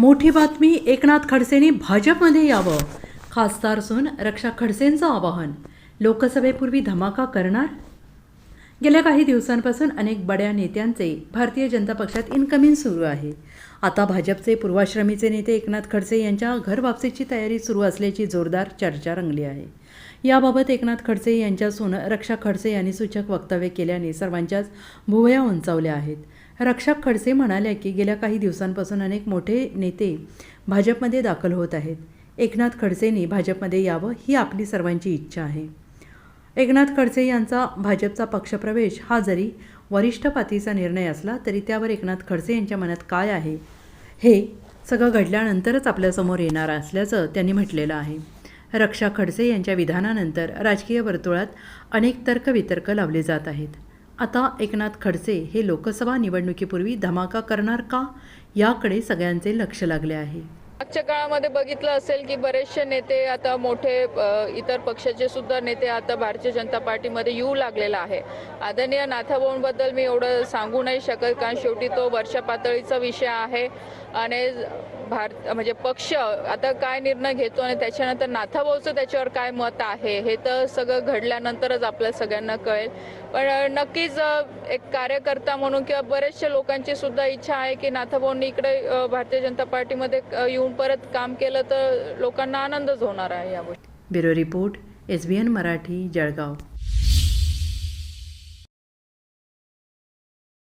मोठी बातमी एकनाथ खडसेंनी भाजपमध्ये यावं. खासदार सून रक्षा खडसेंचं आवाहन. लोकसभेपूर्वी धमाका करणार? गेल्या काही दिवसांपासून अनेक बड्या नेत्यांचे भारतीय जनता पक्षात इनकमिंग सुरू आहे. आता भाजपचे पूर्वाश्रमीचे नेते एकनाथ खडसे यांच्या घरवापसीची तयारी सुरू असल्याची जोरदार चर्चा रंगली आहे. याबाबत एकनाथ खडसे यांच्यासून रक्षा खडसे यांनी सूचक वक्तव्य केल्याने सर्वांच्याच भुवया उंचावल्या आहेत. रक्षा खडसे म्हणाल्या की गेल्या काही दिवसांपासून अनेक मोठे नेते भाजपमध्ये दाखल होत आहेत. एकनाथ खडसेंनी भाजपमध्ये यावं ही आपली सर्वांची इच्छा आहे. एकनाथ खडसे यांचा भाजपचा पक्षप्रवेश हा जरी वरिष्ठ पातळीचा निर्णय असला तरी त्यावर एकनाथ खडसे यांच्या मनात काय आहे हे सगळं घडल्यानंतरच आपल्यासमोर येणार असल्याचं त्यांनी म्हटलेलं आहे. रक्षा खडसे यांच्या विधानानंतर राजकीय वर्तुळात अनेक तर्कवितर्क लावले जात आहेत. आता एकनाथ खडसे हे लोकसभा निवडणुकीपूर्वी धमाका करणार का? याकडे सगळ्यांचे लक्ष लागले आहे. मागच्या काळामध्ये बघितलं असेल की बरेचसे नेते आता मोठे इतर पक्षाचे सुद्धा नेते आता भारतीय जनता पार्टीमध्ये येऊ लागलेला आहे. आदरणीय नाथाभाऊंबद्दल मी एवढं सांगू नाही शकत कारण शेवटी तो वर्षा पातळीचा विषय आहे. आणि भारत म्हणजे पक्ष आता काय निर्णय घेतो आणि त्याच्यानंतर नाथाभाऊचं त्याच्यावर काय मत आहे हे तर सगळं घडल्यानंतरच आपल्या सगळ्यांना कळेल. पण नक्कीच एक कार्यकर्ता म्हणून किंवा बरेचशा लोकांची सुद्धा इच्छा आहे की नाथाभाऊंनी इकडे भारतीय जनता पार्टीमध्ये येऊन येऊन परत काम केलं तर लोकांना आनंदच होणार आहे या गोष्टी. Bureau report S B N Marathi Jalgaon.